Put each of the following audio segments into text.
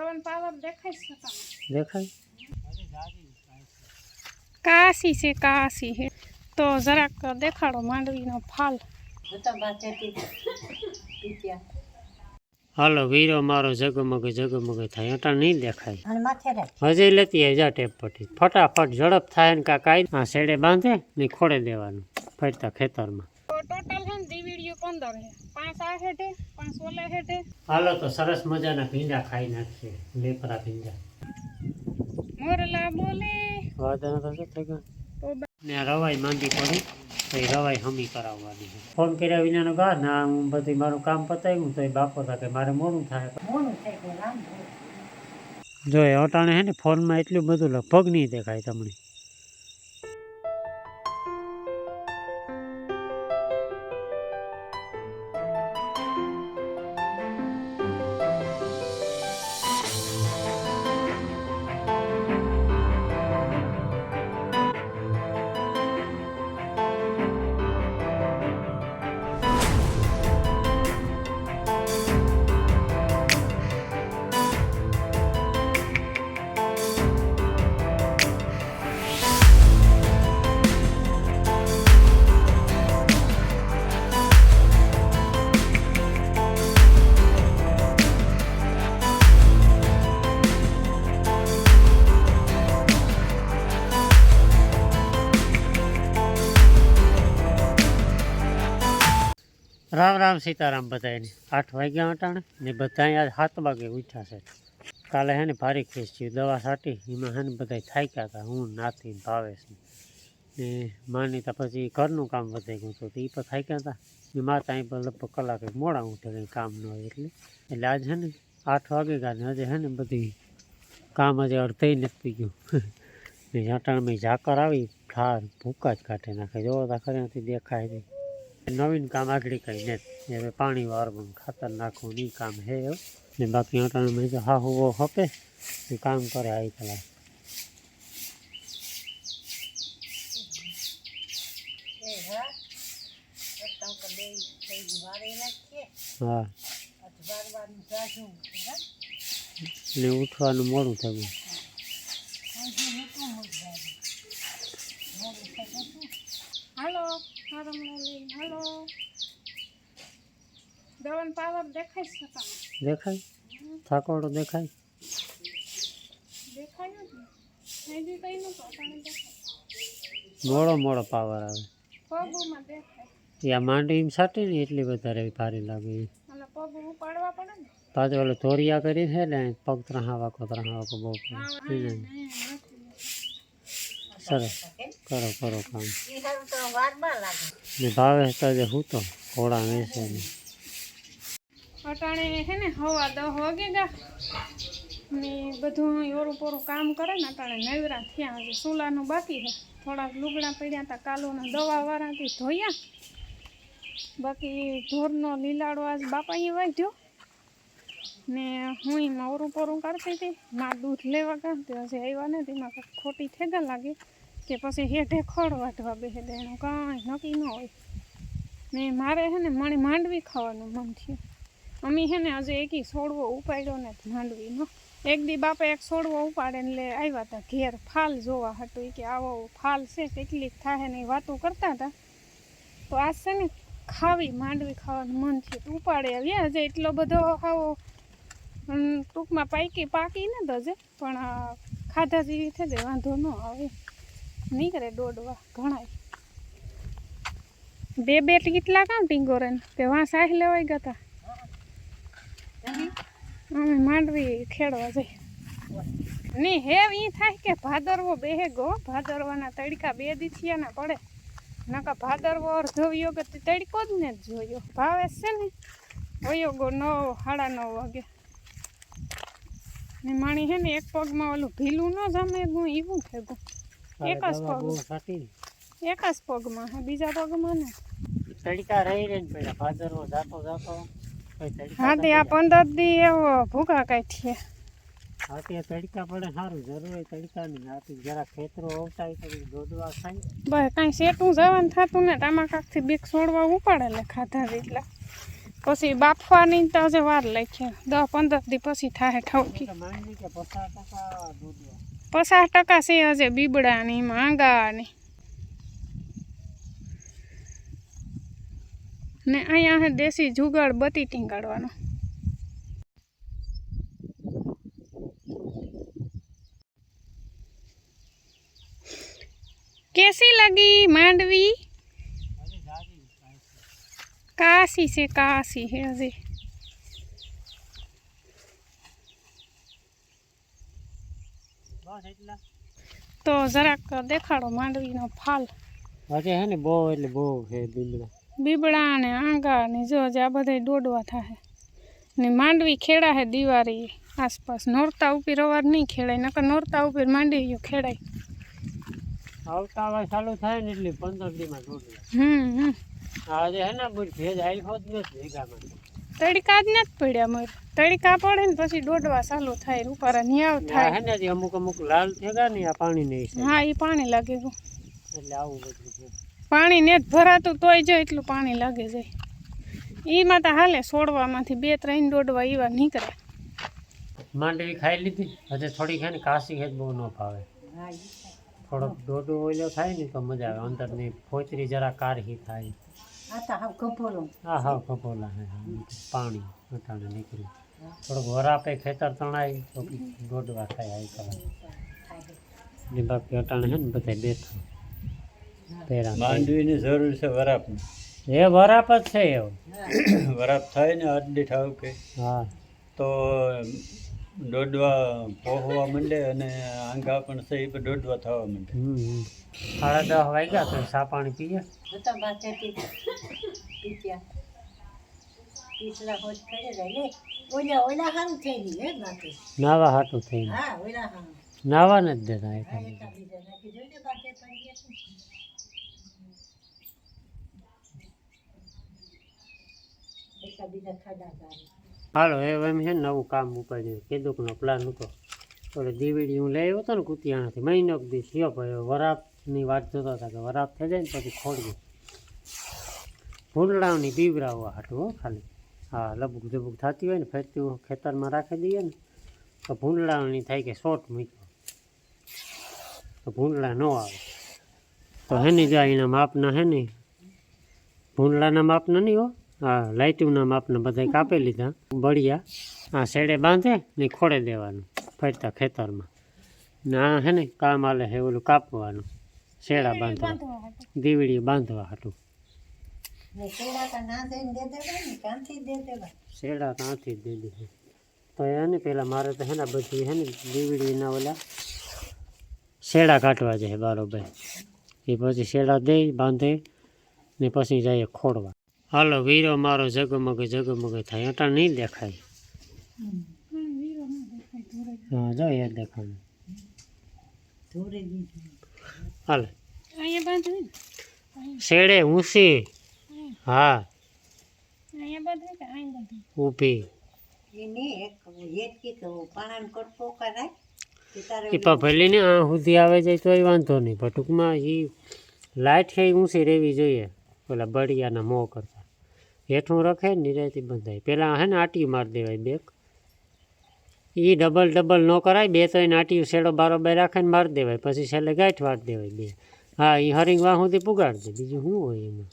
જવન power દેખાઈ શકાય દેખાય? કાશી છે કાશી હે તો જરાક દેખાડો માંડવીનો ફાલ. હાલો વીરો મારો જગમગ જગમગ થાય. અટા નહીં દેખાય. અને માથે રાખ. હજી લેતી આવી ટેપ પટી ફટાફટ ઝડપ થાય ને કાંઈ. આ શેડે બાંધે ને ખોડે દેવાનું. ફરતા ખેતરમાં તો ટોટલ છે ને દીવીડીઓ પંદર છે પાંચ આ હેઠે પાંચ ઓલા હેઠે હાલો તો સરસ મજાના ભીંડા ખાઈ નાખીએ લેપરા ભીંડા. મોરલા બોલે. વાદન તો શું થઈ ગયું ને રવાઈ માંદી પડી તો રવાઈ હમી કરાવવાની છે. ફોન કર્યા વિનાનો ગા ના હું બધી મારું કામ પતાવ્યું તો એ બાપો થાય કે મારે મોડું થાય. મોડું ભરું. જો એ અટાણે હે ને ફોનમાં એટલું બધું લગભગ નહીં દેખાય તમને. રામ રામ સીતારામ બધાને આઠ વાગ્યા અટાણે ને બધા આજ સાત વાગે ઉઠ્યા છે. કાલે હે ને ભારી ખેસ થયું. દવા છાંટી, એમાં હે ને બધા થાક્યા હતા. હું નાથી ભાવેશ ને. માની તો પછી ઘરનું કામ વધે ગયું હતું. એ પણ થાક્યા હતા. ને માતા અહીં પણ લગભગ કલાકે મોડા ઉઠે કામ ન હોય એટલે. એટલે આજ હે ને આઠ વાગે ગયા હજે હે ને બધી કામ હજે અડધઈ નથી ગયું. ને અટાણમાં ઝાકર આવી, ઠાર, ભૂકા જ કાઢે નાખે. જોવો તો ખરે નથી દેખાય છે નવીન કામ આગળ કંઈ નથી હવે પાણી વારવાનું ખાતર નાખવું નહીં કામ હે એવું ને બાકી મેં જો હા હોવો હપે. એ કામ કરે આવી કલાક હા. ને ઉઠવાનું મોડું થયું. હાલો હાલો. પાવર દેખાય થાકોડો દેખાય? કઈ મોડો મોડો પાવર આવે. પગમાં દેખાય. એ આ માંડવી સાટી ને એટલી વધારે ભારી લાગે પગ ઉપાડવા પડે ને? પાછો ઓલો ધોરિયા કરી છે ને પગ ત્રહાવા કો બહુ કો કરે. હા, હમ. હા, નથી. સરસ. કરો કરો કામ. એ સારું તો વારમાં લાગે. ને ભાવે તો જે હું તો ઘોડા વેચે ને. અટાણે હે ને હવા દહ વાગે ગા. ને બધું યોરું પોરું કામ કરે ને અટાણે નવરા થયા. હજી સુલાનું બાકી છે. થોડાક લુગડા પડ્યા હતા, કાલોના દવા વાળાથી ધોયા. બાકી ઢોરનો લીલાડો આજ બાપાએ વાંધ્યો ને હું એમાં ઓરું પોરું કરતી હતી. માં દૂધ લેવા ગયા તે હજી આવ્યા એમાં કાંઈક ખોટી થેગા લાગી કે પછી હેઠે ખડ વાટવા બેસે એનું કાંઈ નક્કી ન હોય. ને મારે છે ને મને માંડવી ખાવાનું મન થયું. અમે છે ને હજુ એકી છોડવો ઉપાડ્યો ને માંડવીનો. એક દી બાપા એક છોડવો ઉપાડે ને લે આવ્યા હતા ઘેર ફાલ જોવા હતું કે આવો ફાલ છે, કેટલીક થાય ને એ વાતો કરતા હતા તો આ છે ને ખાવી, માંડવી ખાવાનું મન થયું ઉપાડે આવ્યા હજે. એટલો બધો આવો ટૂંકમાં પાકી પાકી ને તો હજે, પણ ખાધા જેવી થઈ જાય વાંધો ન આવે. નીકળે દોડવા ઘણાય. બે બે કેટલા કામ ટીંગોરે તે વાં આહી લેવાઈ ગયા હતા અમે માંડવી ખેડવા જઈ. નહીં હે ઈ થાય કે ભાદરવો બેહે ગો. ભાદરવાના તડકા બે દીથિયાના પડે. નકા ભાદરવો અડધો વયો કે તડકો જ ને જ જોયો. ભાવે છે ને? વયો ગો નવ સાડા નવ વાગે. ને માણી હે ને એક પગમાં ઓલું ભીલું ન જમે ગું એવું ફેગું એક જ પગ. એક જ પગમાં હે બીજા પગમાં ને? તડકા રહી રહી ને પેલા ભાદરવો જાતો જાતો હા તે આ પંદર દી એવો ભૂખા કાઢીએ હા તે તડકા પડે સારું જરૂર તડકા ની. આ જરા ખેતરો અવતાય તો દોડવા ખાય બસ કાંઈ સેટું જવાનું થતું ને ટામા કાકથી બીક છોડવા ઉપાડે લે ખાધા એટલા પછી બાફવાની તો હજે વાર લાગશે દસ પંદર દી પછી થાય ઠવકી પચાસ ટકા છે હજે બીબડાની માંગાની. ને અહીંયા દેશી જુગાડ બતી ટીંગાડવાનો. કેસી લગી માંડવી? કાશી છે કાશી છે હજી. તો જરાક દેખાડો માંડવીનો ફાલ. હજી હે ને બહુ એટલે બહુ છે દીમડા બીબડા ને આંગા ને જો જે આ બધા દોડવા થાય ને માંડવી ખેડા હે દિવાળી આસપાસ નોરતા ઉપર રવાર નહીં ખેડાય નકર નોરતા ઉપર માંડવીઓ ખેડાય આવતા હવે ચાલુ થાય ને એટલે પંદર દીમાં દૂધ હમ હમ આજે હે ને બુર ભેજ આલ્યો જ નથી ભેગામાં તડકા જ નથી પડ્યા મોર તડકા પડે ને પછી દોડવા ચાલુ થાય ઉપર નિયાવ આ થાય હે ને હજી અમુક અમુક લાલ થયા ને આ પાણી નહીં છે હા એ પાણી લાગે ગયું એટલે આવું બધું છે. પાણી ને જ ભરાતું તોય જો એટલું પાણી લાગે જાય. એમાં તો હાલે છોડવામાંથી બે ત્રણ દોડવા એવા નીકળે. માંડવી ખાઈ લીધી. હજી થોડીક ખાઈ ને કાશી ખેત બહુ ન ભાવે. થોડોક દોડો ઓઈલો થાય ને તો મજા આવે. અંદરની ફોચરી જરા કારહી થાય. આ તો હાવ કપોલો હા હા કપોલા હે હા. પાણી અટાણે નીકળ્યું. થોડોક વરાપે ખેતર તણાય તો દોડવા થાય આવી કલા ને બાકી અટાણે હે ને બધા બેઠા. પેરા માંડવીની જરૂર છે વરાપની. એ વરાપ જ છે એવો. વરાપ થાય ને આટલી ઠાવ કે હા. તો દોડવા પોહવા માંડે અને આંગા પણ છે એ પણ દોડવા થવા માંડે. સાડા દસ વાગ્યા તો સા પાણી પીએ. થઈ નાવા હાટું થઈને. હા ઓલા હારું. નાવા નથી દેતા એ આ એકા બીજા નાખી જોઈને બાચે પડી ગયા છે. હાલો, એ એમ છે ને નવું કામ ઉપાડ્યું કેદુકનો પ્લાન હતો ઓલે દીવડી હું લઈ આવ્યો હતો ને કુતિયાણાથી, મહિનો દી થયો ભાઈ વરાપની વાત જોતા હતા કે વરાપ થઈ જાય ને પછી ખોડવું ભૂંડળાઓની પીવરાવવા હાટવો હો ખાલી. હા, લબુક જબુક થતી હોય ને ફેરતી ખેતરમાં રાખી દઈએ ને, તો ભૂંડળાઓની થાય કે શોર્ટ મૂક્યો. તો ભૂંડળા ન આવે. તો હેની જાય એના માપના હે ને, ભૂંડળાના માપના નહીં હો. હા લાઇટિવના માપના બધા કાપી લીધા. બળિયા. આ શેડે બાંધે ને ખોડે દેવાનું ફરતા ખેતરમાં. ને આ હે ને કામ આલે હે ઓલું કાપવાનું શેડા બાંધવા. દીવડી બાંધવા હતું સોડા ને કાંથી દે શેડા જ દે તો એને પેલા મારે તો હે ને બધી હે ને દીવડીના ઓલા શેડા કાઢવા જાય બરોબર. એ પછી શેડા દે બાંધે ને પછી જાય ખોડવા હાલો, વીરો મારો જગમગ જગમગ થાય. અટા નહીં દેખાય. હા, જો, એ હાલ. શેડે ઊંસી હા. ઊભી. તો એ પફેલીને આ સુધી આવે જાય એ વાંધો નહીં, પણ ટૂંકમાં એ લાઇટ છે ઊંચી રહેવી જોઈએ. પેલા બળિયાના મોં કરતા. હેઠું રખે ને નિરાયથી બંધાય. પહેલાં હે ને આટી મારી દેવાય બેક. એ ડબલ ડબલ ન કરાય બે ત્રણ આટીયું શેડો બારોબાર રાખે ને મારી દેવાય. પછી છેલ્લે ગાંઠ વાળી દેવાય બે. હા એ હરિંગ વાહ સુધી પુગાડ દે. બીજું શું હોય એમાં?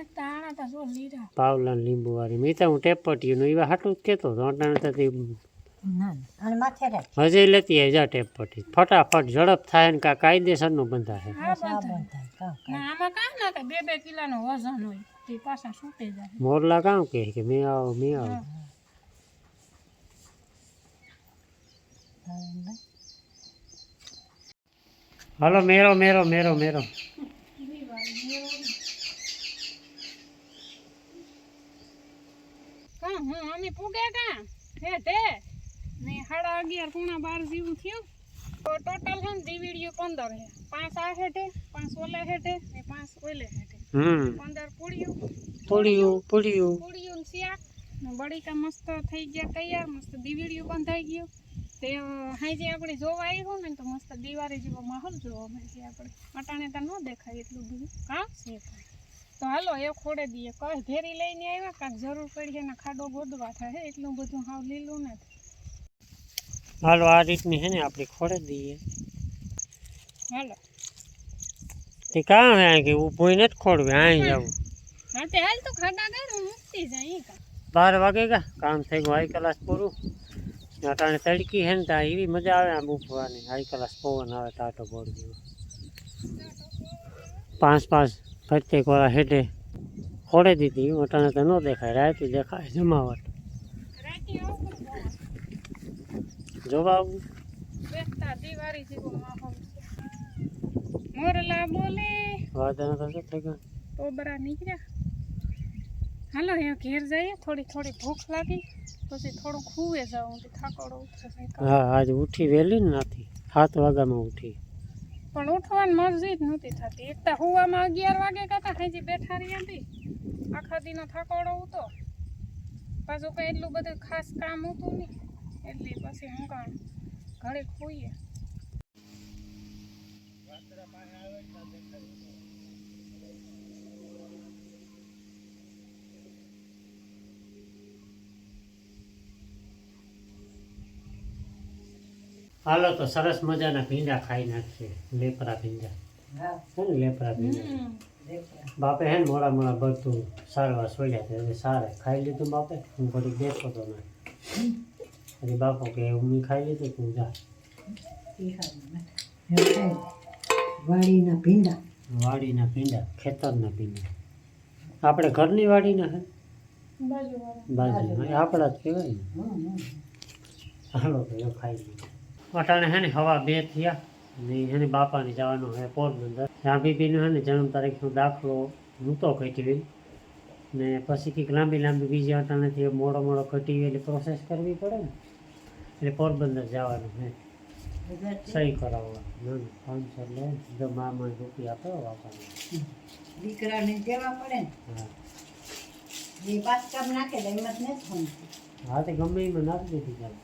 એક તાણા તો જો લીધા. પાવલા લીંબુ વાળી મેં તો હું ટેપટીયું એવા હાટું જ કહેતો હતો. અટાણે તો તે ના અને માથે રાખ. હજે લેતી આવી. જા ટેપટી. ફટાફટ ઝડપ થાય ને કા કાયદેસરનું બાંધાય. આમાં કાં ના કે બે બે કિલોનો વજન હોય. તે પાછા છૂટે જાય મોરલા કામ કે કે મેં આવો મેં આવો હાલો મેરો મેરો મેરો મેરો અમે પૂગે કા હે તે ને સાડા અગિયાર પૂણા બાર જેવું થયું તો ટોટલ છે ને દીવીડીઓ પંદર છે પાંચ આ હેઠે પાંચ ઓલે હેઠે ને પાંચ ઓલે હેઠે હમ. પંદર પૂડ્યું પૂડ્યું પૂડ્યું પૂડ્યું ને શાક. ને બળીકા મસ્ત થઈ ગયા તૈયાર મસ્ત દીવીડીઓ બંધાઈ ગયું. તે હાઈ આપણે જોવા આવ્યું ને તો મસ્ત દિવાળી જેવો માહોલ જોવા મળે આપણે. અટાણે તો ન દેખાય એટલું બધું. કાં? છે તો. હાલો એ ખોડે દઈએ. કઈ ભેરી લઈને આવ્યા? કાંઈક જરૂર પડી એને ખાડો ગોદવા થાય હે? એટલું બધું હાવ લીલું નથી. હાલો આ રીતની છે ને આપણે ખોડે દઈએ. હાલો. તે કાં હે કે ઊભું નથી ખોડવે અહીં જવું હા તે હાલ તો ખાડા ગઈ હું મૂકતી જાય ઈ કાં. બાર વાગે ગયા કામ થઈ ગયું હાઈ ક્લાસ પૂરું અટાણે તડકી હે ને ત્યાં એવી મજા આવે આમ ઊભવાની. હાઈ ક્લાસ પવન આવે ટાટો બોર્ડ જેવો. પાંચ પાંચ પ્રત્યેક વાળા હેઠે ખોડે દીધી. અટાણે તો ન દેખાય. રાતે દેખાય જમાવટ. રાતે આવું. બહુ જોવા આવું બેસતા દિવાળી જેવો માહોલ છે મોરલા બોલે વાદળ તો થઈ ગયું ટોબરા નીકળ્યા હાલો એ ઘેર જઈએ થોડી થોડી ભૂખ લાગી પછી થોડું ખૂવે જાઉં તો થાકોડો હા આજે ઉઠી વહેલી ને નાથી સાત વાગ્યામાં ઉઠી પણ ઉઠવાની મરજી જ નહોતી થતી એક તો હુવામાં અગિયાર વાગે કરતા હજી બેઠા રહી હતી આખા દીનો થાકોડો ઉતો પાછું કંઈ એટલું બધું ખાસ કામ હતું નહીં એટલે પછી હું કામ ઘરે ખોઈએ હાલો તો સરસ મજાના ભીંડા ખાઈ નાખીએ. લેપરા ભીંડા. હે. ને લેપરા ભીંડા? બાપે હે ને મોડા મોડા બધું સારવાર સોડ્યા છે. હવે સારે ખાઈ લીધું બાપે. હું બધું દેખો તો ને પછી બાપો કે હું મેં ખાઈ લીધું તું જા. વાડીના ભીંડા. વાડીના ભીંડા ખેતરના ભીંડા. આપણે ઘરની વાડીના હે બાજુમાં આપણા જ કહેવાય ને. હાલો ભાઈ ખાઈ લીધું અટાણે હે ને હવા બે થયા ને એને બાપાને જવાનું હે પોરબંદર. ત્યાં બીબીનો હે ને જન્મ તારીખનો દાખલો નહોતો કટ્યો ને પછી કંઈક લાંબી લાંબી બીજી અટાણેથી મોડો મોડો કટી એટલે પ્રોસેસ કરવી પડે ને. એટલે પોરબંદર જવાનું હે સહી કરાવવા ના ના પાંચસો લે જો મામા રૂપિયા આપો બાપાને દીકરાને દેવા પડે ને? હા એ પાસ કામ નાખે તો હિંમત નથી થતી. હા તે ગમે એમાં નાખી દીધી ચાલ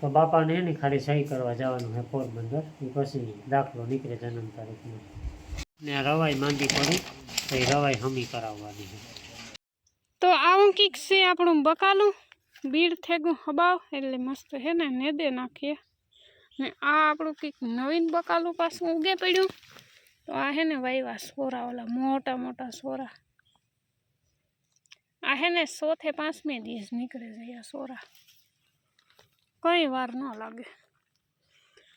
તો બાપાને એને ખાલી સહી કરવા જવાનું હે પોરબંદર એ પછી દાખલો નીકળે જન્મ તારીખનો ને આ રવાઈ માંદી પડી તો એ રવાઈ હમી કરાવવાની છે તો આવું કીક છે આપણું બકાલું. બીડ થેગું હબાવ એટલે મસ્ત હે ને નેદે નાખીએ. ને આ આપણું કંઈક નવીન બકાલું પાછું ઉગે પડ્યું. તો આ હે ને વાયવા સોરા, ઓલા મોટા મોટા સોરા. આ હે ને સોથે પાંચમે દિવસ નીકળે છે આ સોરા. કંઈ વાર ન લાગે.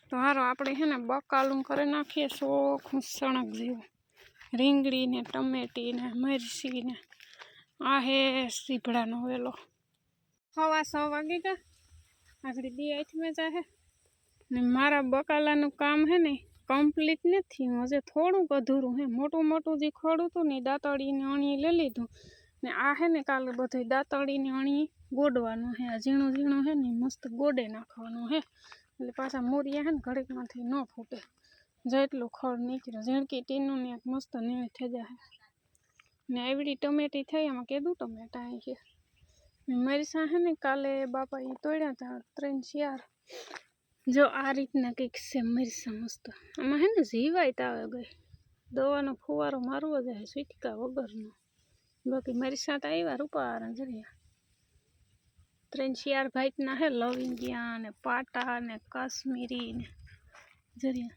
તો હારો આપણે હે ને બકાલું કરી નાખીએ સોખું સણક જેવું. રીંગણી ને ટમેટી ને મરચી ને આ હે સીભડાનો વેલો. હવા સો વાગી ગયા આગળ દી આઠમાં જાહે ને મારા બકાલાનું કામ હે ને કમ્પ્લીટ નથી. હજે થોડુંક અધૂરું હે. મોટું મોટું જે ખોડું હતું ને દાંતળીને અણી લઈ લીધું. ને આ હે ને કાલે બધું દાંતળીને અણી ગોડવાનું હે. ઝીણું ઝીણું હે ને મસ્ત ગોડે નાખવાનું હે. એટલે પાછા મોરિયા હે ને ઘડીકમાંથી ન ફૂટે. જેટલું ખડ નીકળે ઝીણકી ટીનું ને મસ્ત નીણ થઈ જાય ને એવડી ટમેટી થઈ એમાં કીધું ટમેટા અહીં ગયા ને મરચાં હે ને કાલે બાપા એ તોડ્યા હતા ત્રણ ચાર. જો આ રીતના કંઈક છે મરચાં મસ્ત આમાં હે ને જીવાય તાવે ગઈ. દવાનો ફુવારો મારવો જાય સ્વીટકા વગરનો. બાકી મરચાં તો આવ્યા રૂપારા જરિયા. ત્રણ ચાર ભાઈટના હે, લવિંગિયા ને પાટા ને કાશ્મીરી ને જરિયા.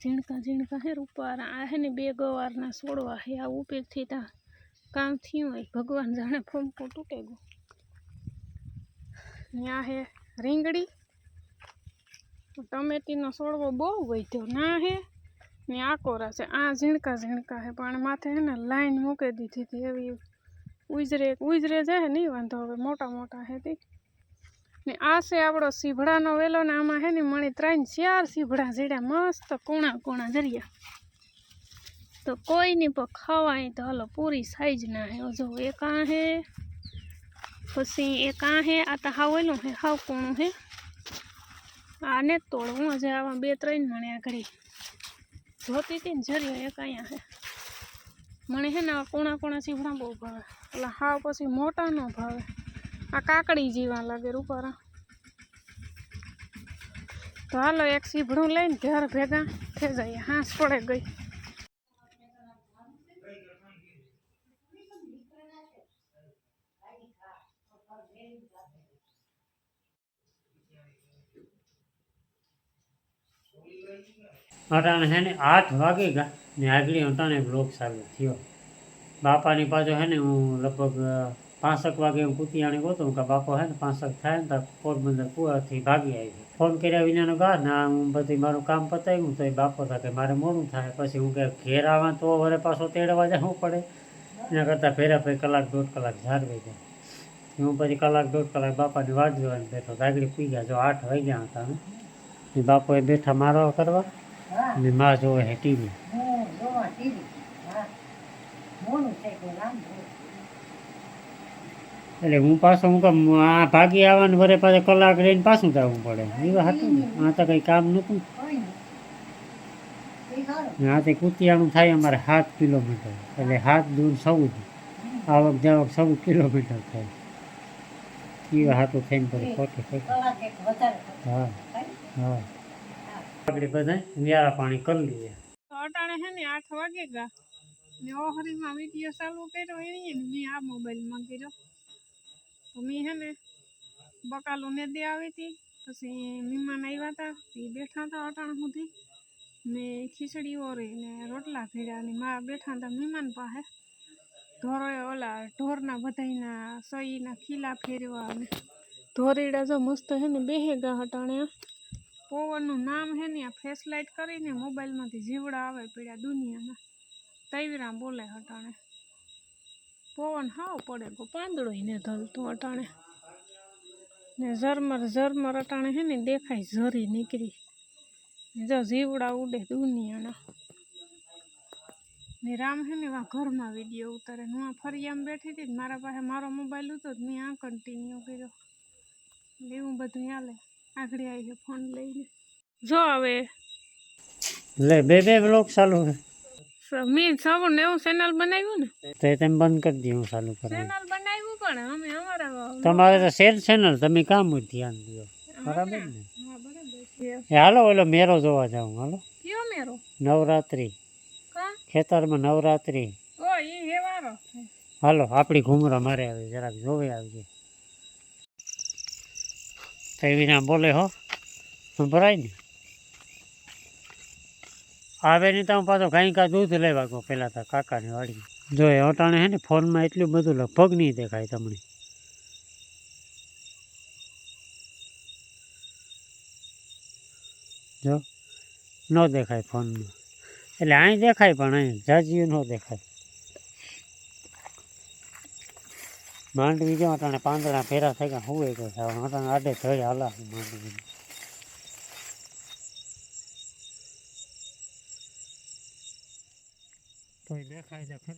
ઝીણકા ઝીણકા હે રૂપારા આ હે ને બે ગવારના છોડવા હે, આ ઉપરથી તા કામ થયું હોય, ભગવાન જાણે ફમકું તૂટે ગયું. ત્યાં હે રીંગણી ટમેટીનો છોડવો બહુ વધ્યો. ના હે? ને આ કોરા છે. આ ઝીણકા ઝીણકા હે. પણ માથે હે ને લાઈન મૂકી દીધી હતી એવી. ઉજરે ઉજરે જાય નહીં વાંધો. હવે મોટા મોટા હે તે. ને આ છે આપણો સીભડાનો વેલો ને આમાં હે ને મણી ત્રણ ચાર સીભડા જેડ્યા મસ્ત કૂણા કૂણા જરિયા તો કોઈ નહીં પણ ખવાય તો હાલો પૂરી સાઈઝના હે. જો એક આ હે. પછી એક આ હે? આ તો હાવ ઓલું હે, હાવ કોણું હે. આ ને તોડવું હજે આવા બે ત્રણ મણે આ ઘડી જોતી હતી ને જરી એક અહીંયા હે. મને હે ને આ કોણા કોણા સીભડા બહુ ભાવે. એટલે હાવ પછી મોટા ન ભાવે. આ કાકડી જીવા લાગે રૂપારા તો હાલો એક સીભડું લઈને ઘર ભેગા થઈ જાય હાંસ પડે ગઈ. અટાણે છે ને આઠ વાગે ગયા ને આગળ અટાણે બ્લોક ચાલુ થયો. બાપાની પાછો છે ને હું લગભગ પાંસઠ વાગે હું કુતિયાણી ગયો તો કે બાપો, હે ને પાંસઠ થાય ને ત્યાં પોરબંદર કુવાથી ભાગી આવી ફોન કર્યા વિનાનો ગા, ના, હું બધી મારું કામ પતાવ્યું તો એ બાપો થાય કે મારે મોડું થાય. પછી હું કે ઘેર આવે તો વરે પાછો તેડવા જવું પડે. એના કરતાં ફેરા ફેર કલાક દોઢ કલાક ઝાડવી જાય હું પછી કલાક દોઢ કલાક બાપાની વાત જોવાની બેઠો ગાગડી પી ગયા. જો આઠ વાગ્યા હતા એ બાપોએ બેઠા મારવા કરવા ને માં જોવે હે ટીવી. એટલે હું પાછો હું કામ આ ભાગી આવવાનું વરે પાછા કલાક રહીને પાછું જવું પડે. એવા હતું આ તો કંઈ કામ નહોતું. આ તે એ કુતિયાનું થાય અમારે સાત કિલોમીટર. એટલે સાત દૂર સૌદ આવક જાવક સૌ કિલોમીટર થાય. એવા હાથું થઈને પછી ખોટી વધારે હા. આપણે બધા વ્યારા પાણી કરી લઈએ. અટાણે હે ને આઠ વાગે ગા. ને ઓહરીમાં વીડિયો ચાલુ કર્યો એની મેં આ મોબાઈલમાં કર્યો. તો મેં હે ને બકાલો ને દે આવી હતી. પછી મહેમાન આવ્યા હતા એ બેઠા હતા અટાણ સુધી. ને ખીચડી ઓરી ને રોટલા ભેળ્યા ને મા બેઠા હતા મહેમાન પાસે. ઢોરોએ ઓલા ઢોરના બધાના સહીના ખીલા ફેરવા ને ઢોરીડા જો મસ્ત હે ને બેહે ગા હટાણે પવનનું નામ હે ને આ ફ્લેશલાઇટ કરીને મોબાઈલમાંથી જીવડા આવે પીડ્યા દુનિયાના. તૈવરા બોલે હટાણે. પવન હાવ પડે ગો, પાંદડો ને ધલતું અટાણે ને ઝરમર ઝરમર અટાણે હે ને દેખાય ઝરી નીકળી. જો જીવડા ઉડે દુનિયાના. ને રામ હે ને વા ઘરમાં વીડિયો ઉતારે. હું આ ફરિયામાં બેઠી હતી મારા પાસે મારો મોબાઈલ હતો જ, મેં આ કન્ટિન્યુ કર્યો. એવું બધું હાલે. આગળ આવી ફોન લઈને. જો હવે. લે બે બે બ્લોક ચાલુ છે. મેં ને એવું ચેનલ બનાવ્યું ને? તો તેમ બંધ કરી હું ચાલુ કરો. ચેનલ બનાવ્યું પણ અમે અમારા તમારે તો શેર ચેનલ તમે કામ ધ્યાન દો બરાબર ને. હા બરાબર છે. એ હાલો ઓલો મેરો જોવા જાઉં હાલો. કયો મેરો? નવરાત્રિ. ખેતરમાં નવરાત્રિ. ઓ એ હેવારો હાલો આપણી ઘૂમરા મારે આવે જરાક જોવે આવજે. તો એવી ના બોલે હો સંભળાય ને આવે નહીં તો પાછો કાંઈ કાંઈ દૂધ લેવા ગયો. પહેલાં તો કાકાની વાડી જો એ અટાણે હે ને ફોનમાં એટલું બધું લગભગ નહીં દેખાય તમને. જો, ન દેખાય ફોનમાં. એટલે અહીં દેખાય પણ અહીં જાજીયું ન દેખાય. માંડવી જો તને પાંદડા ફેરા થઈ ગયા, હું છે હવે અટાણે આડે થઈ હાલા માંડવી તો દેખાય છે ખરી હો.